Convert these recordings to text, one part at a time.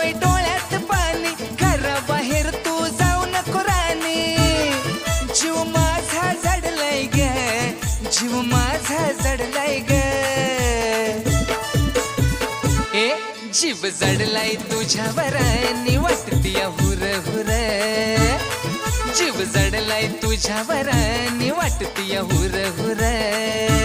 सांगतोय डोळ्यात पाणी. घराबाहेर तू जाऊ नको राणी. जीव माझा जडलाय ग. जीव माझा जडलाय ग. ए जीव जडलाय तुझ्यावर नि वाटती हुर हुर. जीव जडलाय तुझ्यावर नि वाटती हुर हुर.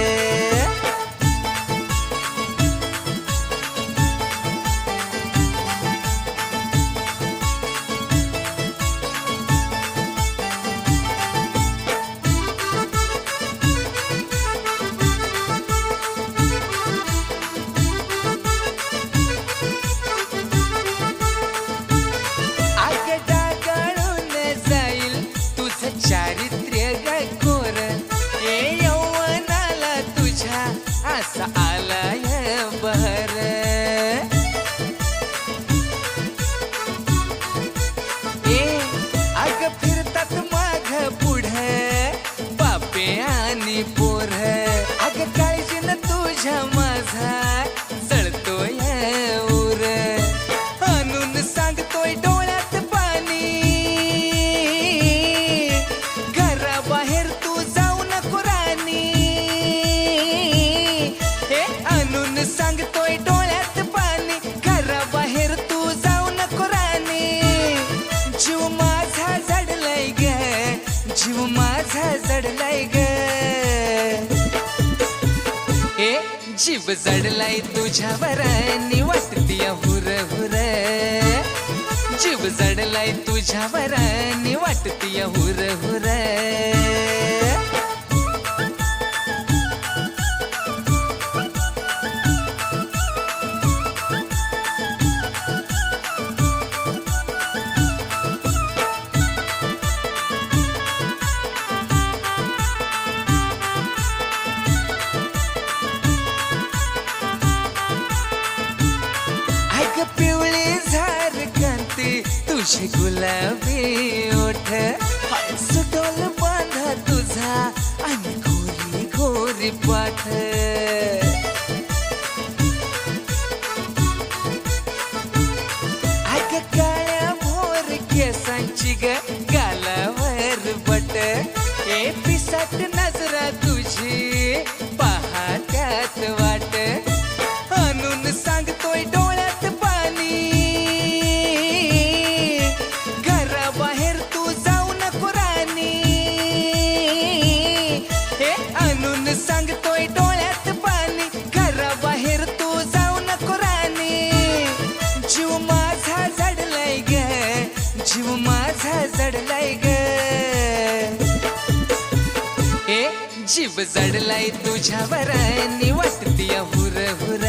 तुझं चारित्र्य जीव जडलाय तुझ्यावर नि वाटती हुर हुर. जीव जडलाय तुझ्यावर नि वाटती हुर हुर. तुझे गुलाबी ओठ सुटोल बांधा तुझा आणि घोरी घोरी पाठ. ऐक काळ्या भोर केसांची ग गालावर बट. ए पिसाट नजरा तुझी पहा त्यात आणून सांगतोय डोळ्यात पाणी. घराबाहेर तू जाऊ नको राणी. जीव माझा जडलाय ग. जीव माझा जडलाय ग. ए जीव जडलाय तुझ्यावर नि वाटती हुर हुर.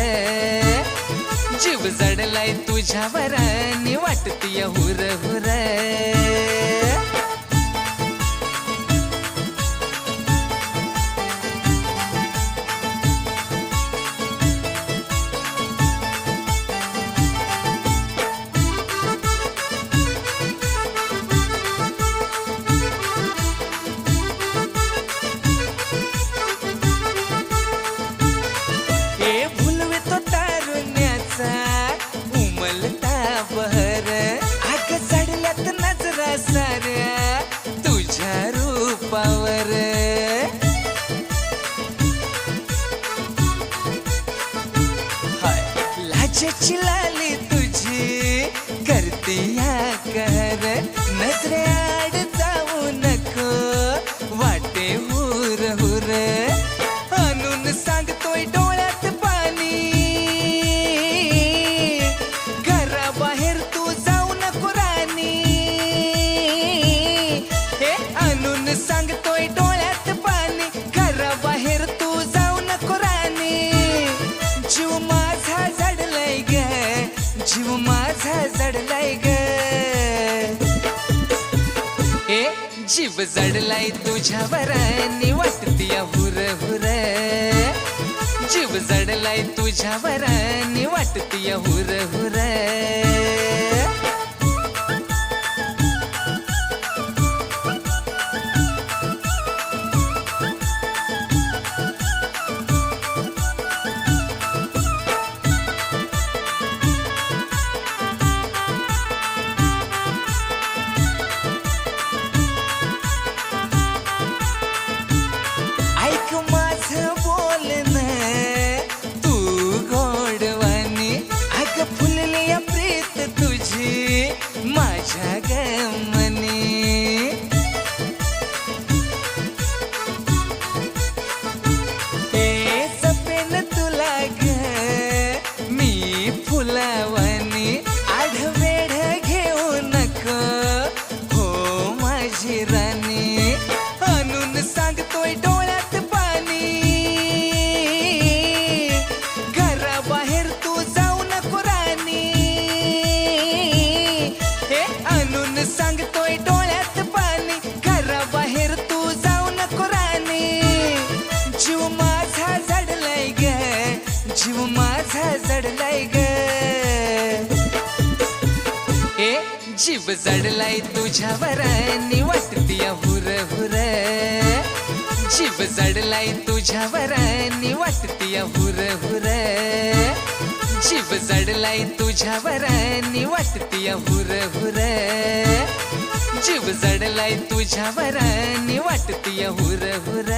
जीव जडलाय तुझ्यावर नि वाटती हुर हुर. लाजेची लाली तुझी करते या कर. नजरेआड जाऊ नको वाटे हुर हुर. आणून सांगतोय डोळ्यात पाणी. घराबाहेर तू जाऊ नको राणी. हे आणून सांग जीव जडलाय तुझ्यावर नि वाटती हुर हुर. जीव जडलाय तुझ्यावर नि वाटती हुर. डोळ्यात तू जाऊ नको राणी. जीव जडलाय ग. ग. तुझ्यावर निवटती अहुर हुर. जीव जडलाय तुझ्यावर निवटती अहुर हुर. जीव जडलाय तुझ्यावर निवटती हुर हुर. जीव जडलाय तुझ्यावर नि वाटतीया हुर हुर